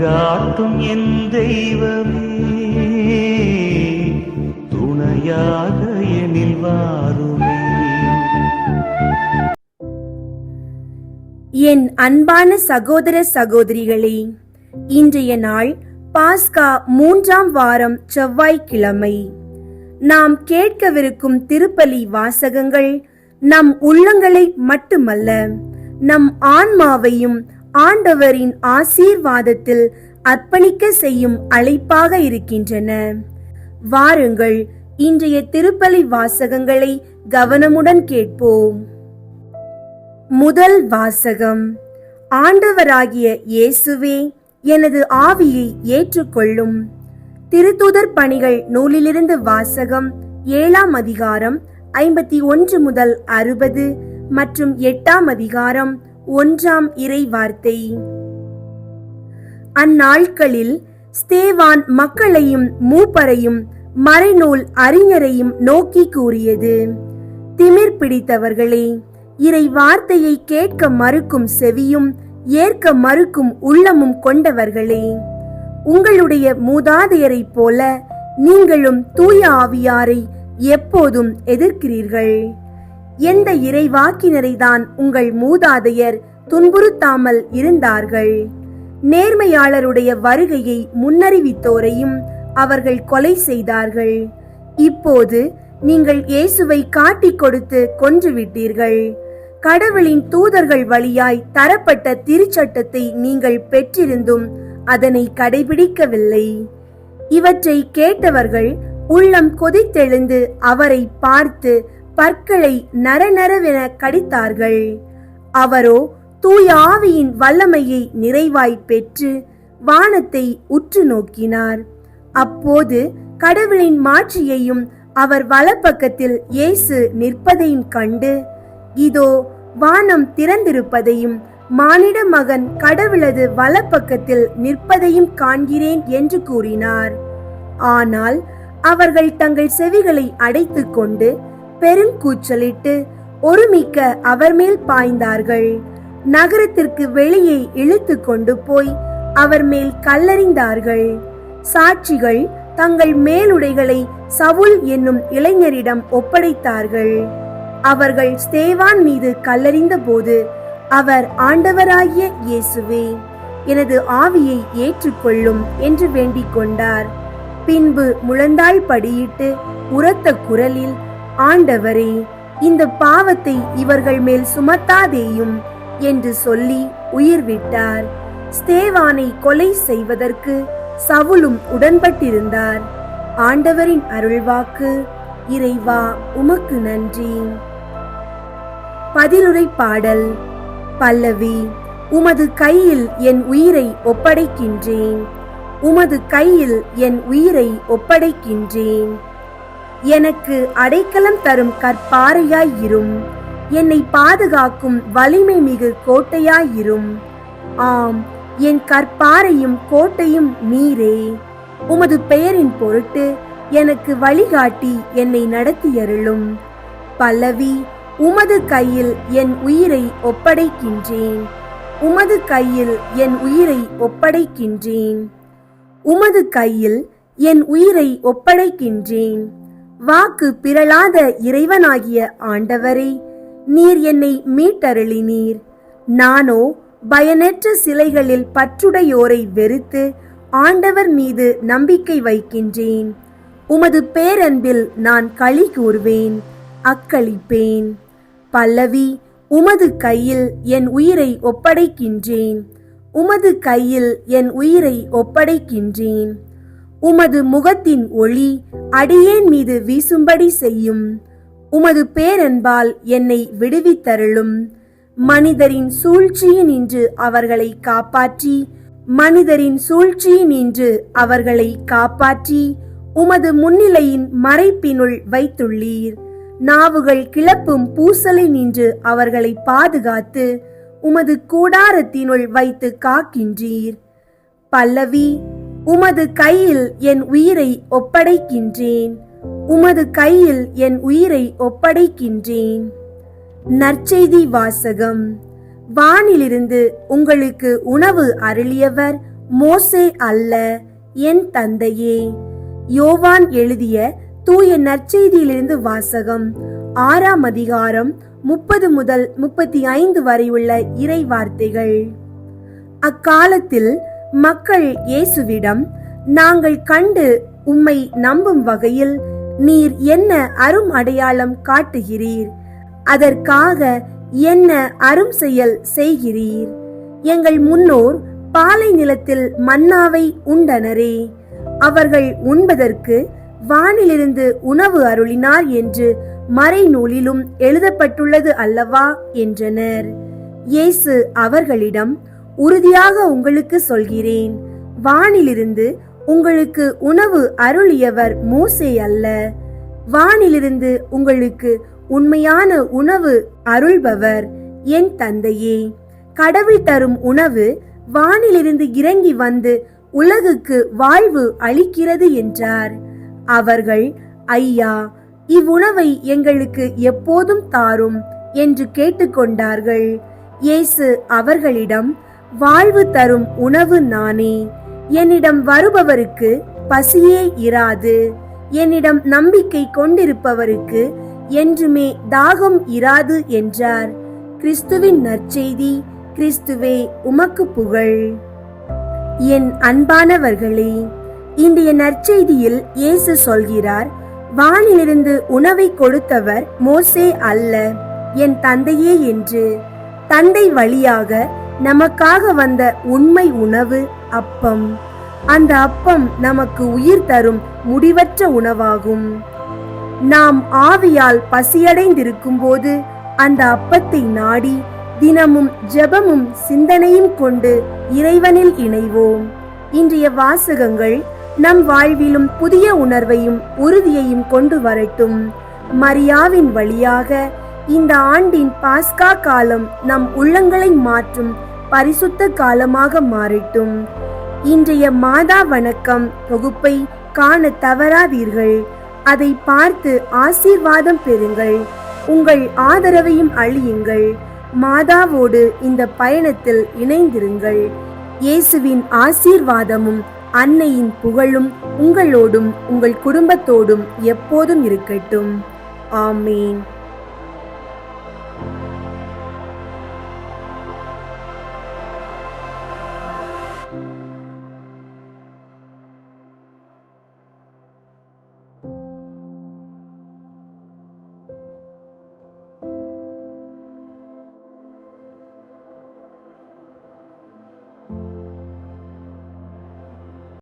வழிகாட்டும் என் தெய்வமே துணையாக எனில் வாருமே. என் அன்பான சகோதர சகோதரிகளே இன்றைய நாள் பாஸ்கா மூன்றாம் வாரம் செவ்வாய்க்கிழமை. நாம் கேட்கவிருக்கும் திருப்பலி வாசகங்கள் நம் உள்ளங்களை மட்டுமல்ல நம் ஆன்மாவையும் ஆண்டவரின் ஆசீர்வாதத்தில் அர்ப்பணிக்க செய்யும் அழைப்பாக இருக்கின்றன. வாருங்கள் இன்றைய திருப்பலி வாசகங்களை கவனமுடன் கேட்போம். முதல் வாசகம் ஆண்டவராகிய இயேசுவே எனது ஆவியை ஏற்றுக்கொள்ளும். திருத்துதர் பணிகள் நூலிலிருந்து வாசகம் ஏழாம் அதிகாரம் ஐம்பத்தி ஒன்று முதல் அறுபது மற்றும் எட்டாம் அதிகாரம் ஒன்றாம் இறை வார்த்தை அந்நாட்களில் ஸ்தேவான் மக்களையும் மூப்பரையும் மறைநூல் அறிஞரையும் நோக்கி கூறியது திமிர் பிடித்தவர்களே இறை வார்த்தையை கேட்க மறுக்கும் செவியும் ஏற்க மறுக்கும் உள்ளமும் கொண்டவர்களே உங்களுடைய மூதாதையரைப் போல நீங்களும் தூய ஆவியாரை எப்போதும் எதிர்க்கிறீர்கள். எந்த இறைவாக்கினரை தான் உங்கள் மூதாதையர் துன்புறுத்தாமல் இருந்தார்கள்? நேர்மையாளருடைய வருகையை முன்னறிவித்தோரையும் அவர்கள் கொலை செய்தார்கள். இப்போது நீங்கள் இயேசுவை காட்டிக் கொடுத்து கொன்றுவிட்டீர்கள். கடவுளின் தூதர்கள் வழியாய் தரப்பட்ட திருச்சட்டத்தை நீங்கள் பெற்றிருந்தும் அதனை கடைபிடிக்கவில்லை. இவற்றை கேட்டவர்கள் உள்ளம் கொதித்தெழுந்து அவரை பார்த்து பற்களை நரநரவென கடித்தார்கள். அவரோ தூய ஆவியின் வல்லமையை நிறைவாய் பெற்று வானத்தை உற்று நோக்கினார். அப்போது கடவுளின் மாட்சியையும் அவர் வலப்பக்கத்தில் இயேசு நிற்பதையும் கண்டு இதோ வானம் திறந்திருப்பதையும் மானிட மகன் கடவுளது வலப்பக்கத்தில் நிற்பதையும் காண்கிறேன் என்று கூறினார். ஆனால் அவர்கள் தங்கள் செவிகளை அடைத்துக் கொண்டு பெருங்கூச்சலிட்டு ஒருமிக்க அவர் மேல் பாய்ந்தார்கள். நகரத்திற்கு வெளியே இழுத்து கொண்டு போய் அவர் மேல் கல்லறிந்தார்கள். சாட்சிகள் தங்கள் மேலுடைகளை சவுல் என்னும் இளைஞரிடம் ஒப்படைத்தார்கள். அவர்கள் ஸ்தேவான் மீது கல்லறிந்த போது அவர் ஆண்டவராகிய இயேசுவே எனது ஆவியை ஏற்றுக்கொள்ளும் என்று வேண்டிக் கொண்டார். பின்பு முழந்தாள் படியிட்டு உரத்த குரலில் ஆண்டவரே இந்த பாவத்தை இவர்கள் மேல் சுமத்தாதேயும் என்று சொல்லி உயிர் விட்டார் ஸ்தேவானை கொலை செய்வதற்கு சவுலும் உடன்பட்டிருந்தார். ஆண்டவரின் அருள்வாக்கு இறைவா உமக்கு நன்றி. பதிலுரை பாடல் பல்லவி உமது கையில் என் உயிரை ஒப்படைக்கின்றேன். உமது கையில் என் உயிரை ஒப்படைக்கின்றேன். எனக்கு அடைக்கலம் தரும் கற்பாறையாயிரும். என்னை பாதுகாக்கும் வலிமை மிகு கோட்டையாயிரும். ஆம் என் கற்பாறையும் கோட்டையும் நீரே. உமது பெயரின் பொருட்டு எனக்கு வழிகாட்டி என்னை நடத்தியருளும். பல்லவி உமது கையில் என் உயிரை ஒப்படைக்கின்றேன். உமது கையில் என் உயிரை ஒப்படைக்கின்றேன். உமது கையில் என் உயிரை ஒப்படைக்கின்றேன். வாக்கு பிறளாத இறைவனாகிய ஆண்டவரே நீர் என்னை மீட்டருளினீர். நானோ பயனற்ற சிலைகளில் பற்றுடையோரை வெறுத்து ஆண்டவர் மீது நம்பிக்கை வைக்கின்றேன். உமது பேரன்பில் நான் களி கூறுவேன் அக்களிப்பேன். பல்லவி உமது கையில் என் உயிரை ஒப்படைக்கின்றேன். உமது கையில் என் உயிரை ஒப்படைக்கின்றேன். உமது முகத்தின் ஒளி அடியேன் மீது வீசும்படி செய்யும். உமது பேரன்பால் என்னை விடுவித்தருளும். மனிதரின் சூழ்ச்சியினின்று அவர்களை காப்பாற்றி மனிதரின் சூழ்ச்சியினின்று அவர்களை காப்பாற்றி உமது முன்னிலையின் மறைப்பினுள் வைத்துள்ளீர். நாவுகள் கிளப்பும் பூசலை நின்று அவர்களை பாதுகாத்து உமது கூடாரத்தினுள் வைத்து காக்கின்றீர். பல்லவி உமது கையில் என் உயிரை ஒப்படைக்கின்றேன். உமது கையில் என் உயிரை ஒப்படைக்கின்றேன். நற்செய்தி வாசகம். வானிலிருந்து உங்களுக்கு உணவு அருளியவர் மோசே அல்ல என் தந்தையே. யோவான் எழுதிய தூய நற்செய்தியிலிருந்து வாசகம். ஆறாம் அதிகாரம் முப்பது முதல் முப்பத்தி ஐந்து வரை உள்ள இறை வார்த்தைகள் அக்காலத்தில் மக்கள் இயேசுவிடம் நாங்கள் கண்டு உம்மை நம்பும் வகையில் நீர் என்ன அரும் அடையாளம் காட்டுகிறீர்? அதற்காக என்ன அரும் செயல் செய்கிறீர்? எங்கள் முன்னோர் பாலை நிலத்தில் மன்னாவை உண்டனரே. அவர்கள் உண்பதற்கு வானிலிருந்து உணவு அருளினார் என்று மறைநூலிலும் எழுதப்பட்டுள்ளது அல்லவா? என்றனர். இயேசு அவர்களிடம் உறுதியாக உங்களுக்கு சொல்கிறேன். வானிலிருந்து உங்களுக்கு உணவு அருளியவர் மோசே அல்ல. வானிலிருந்து உங்களுக்கு உண்மையான உணவு அருள்பவர் என் தந்தையே. கடவுள் தரும் உணவு வானிலிருந்து இறங்கி வந்து உலகுக்கு வாழ்வு அளிக்கிறது என்றார். அவர்கள் ஐயா இவ்வுணவை எங்களுக்கு எப்போதும் தாரும் என்று கேட்டுக்கொண்டார்கள். இயேசு அவர்களிடம் வாழ்வு தரும் உணவு நானே. என்னிடம் வருபவருக்கு பசியே இராது. என்னிடம் நம்பிக்கை கொண்டிருப்பவருக்கு என்றுமே தாகம் இராது என்றார். கிறிஸ்துவின் நற்செய்தி கிறிஸ்துவே உமக்கு புகழ். என் அன்பானவர்களே இன்றைய நற்செய்தியில் இயேசு சொல்கிறார் வானிலிருந்து உணவை கொடுத்தவர் மோசே அல்ல என் தந்தையே என்று. தந்தை வழியாக நமக்காக வந்த உண்மை உணவு அப்பம். அந்த அப்பம் நமக்கு உயிர் தரும் முடிவற்ற உணவாகும். நாம் ஆவியால் பசியடைந்திருக்கும் போது அந்த அப்பத்தை நாடி தினமும் ஜெபமும் சிந்தனையும் கொண்டு இறைவனில் இணைவோம். இன்றைய வாசகங்கள் நம் வாழ்விலும் புதிய உணர்வையும் உறுதியையும் கொண்டு வரட்டும். மரியாவின் வழியாக இந்த ஆண்டின் பாஸ்கா காலம் நம் உள்ளங்களை மாற்றும் பரிசுத்த காலமாக மாறட்டும். இன்றைய மாதா வணக்கம். தொகுப்பை காண தவறாதீர்கள். அதை பார்த்து ஆசீர்வாதம் பெறுங்கள். உங்கள் ஆதரவையும் அழியுங்கள். மாதாவோடு இந்த பயணத்தில் இணைந்திருங்கள். இயேசுவின் ஆசீர்வாதமும் அன்னையின் புகழும் உங்களோடும் உங்கள் குடும்பத்தோடும் எப்போதும் இருக்கட்டும். ஆமீன்.